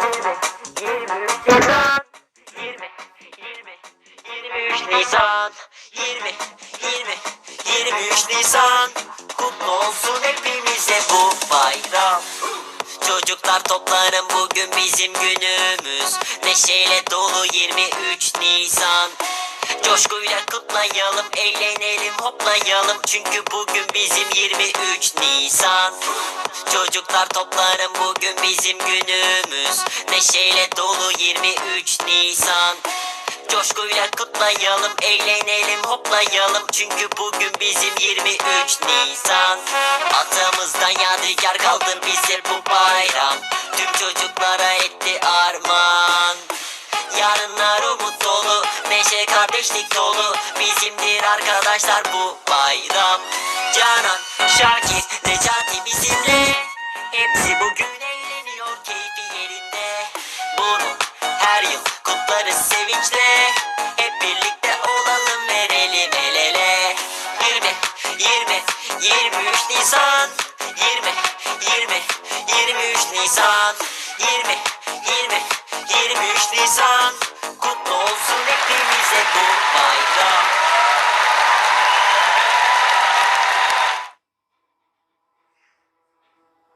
Nisan. 20 20 23 Nisan. 20 20 23 Nisan. Kutlu olsun bu bayram. Çocuklar toplanın bugün bizim günümüz. Neşeyle dolu 23 Nisan. Coşkuyla kutlayalım, eğlenelim, hoplayalım. Çünkü bugün bizim 23 Nisan. Çocuklar toplanın bugün bizim günümüz Neşeyle dolu 23 Nisan. Coşkuyla kutlayalım, eğlenelim, hoplayalım. Çünkü bugün bizim 23 Nisan. Atamızdan yadigar kaldı bize bu bayram. Tüm çocuklara etti armağan. Yarınlar umut dolu, neşe kardeşlik dolu. Bizimdir arkadaşlar bu bayram. Canan, Şakir, Necati bizimle Yarınları sevinçle Hep birlikte olalım verelim el ele. 20, 20, 23 Nisan. 20, 20, 23 Nisan. 20, 20, 23 Nisan.